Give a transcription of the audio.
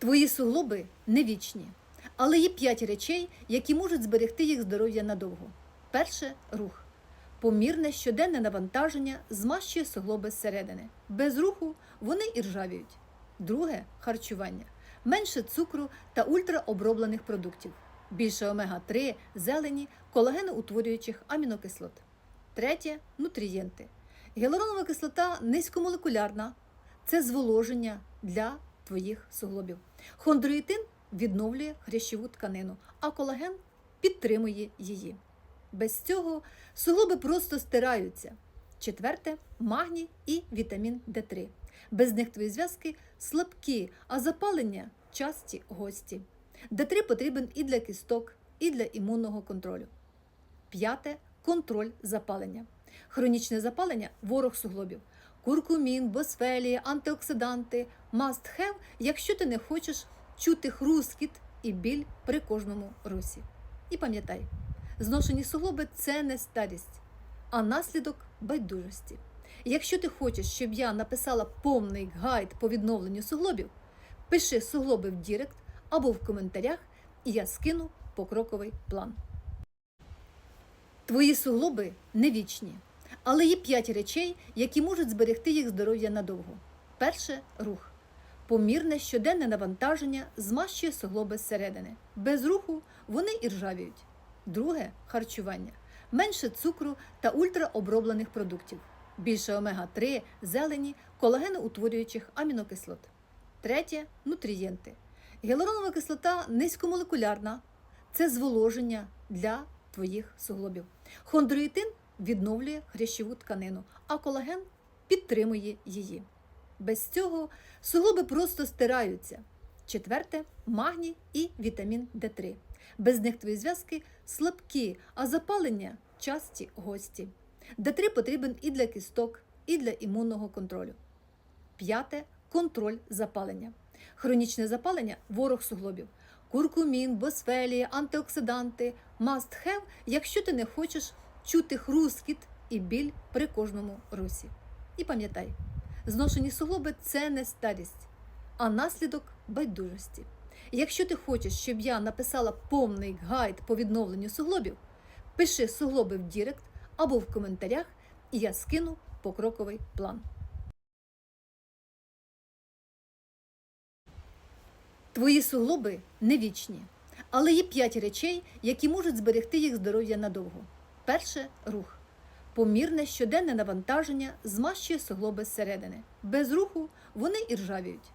Твої суглоби не вічні, але є п'ять речей, які можуть зберегти їх здоров'я надовго. Перше рух. Помірне щоденне навантаження змащує суглоби зсередини. Без руху вони і ржавіють. Друге харчування. Менше цукру та ультраоброблених продуктів. Більше омега-3, зелені, колагеноутворюючих амінокислот. Третє нутрієнти. Гіалуронова кислота низькомолекулярна. Це зволоження для твоїх суглобів. Хондроїтин відновлює хрящову тканину, а колаген підтримує її. Без цього суглоби просто стираються. Четверте магній і вітамін Д3. Без них твої зв'язки слабкі, а запалення часті гості. Д3 потрібен і для кісток, і для імунного контролю. П'яте контроль запалення. Хронічне запалення ворог суглобів. Куркумін, босфелії, антиоксиданти must have, якщо ти не хочеш чути хрускіт і біль при кожному русі. І пам'ятай, зношені суглоби це не старість, а наслідок байдужості. Якщо ти хочеш, щоб я написала повний гайд по відновленню суглобів, пиши суглоби в Дірект або в коментарях, і я скину покроковий план. Твої суглоби не вічні, але є п'ять речей, які можуть зберегти їх здоров'я надовго. Перше рух. Помірне щоденне навантаження змащує суглоби зсередини. Без руху вони і ржавіють. Друге харчування. Менше цукру та ультраоброблених продуктів. Більше омега-3, зелені, колагеноутворюючих амінокислот. Третє нутрієнти. Гіалуронова кислота низькомолекулярна. Це зволоження для твоїх суглобів. Хондроїтин відновлює хрящову тканину, а колаген підтримує її. Без цього суглоби просто стираються. Четверте магній і вітамін Д3. Без них твої зв'язки слабкі, а запалення часті гості. Д3 потрібен і для кісток, і для імунного контролю. П'яте контроль запалення. Хронічне запалення ворог суглобів. Куркумін, босфелії, антиоксиданти must have, якщо ти не хочеш чути хрускіт і біль при кожному русі. І пам'ятай, зношені суглоби це не старість, а наслідок байдужості. Якщо ти хочеш, щоб я написала повний гайд по відновленню суглобів, пиши суглоби в Дірект або в коментарях, і я скину покроковий план. Твої суглоби не вічні, але є п'ять речей, які можуть зберегти їх здоров'я надовго. Перше рух. Помірне щоденне навантаження змащує суглоби зсередини. Без руху вони і ржавіють.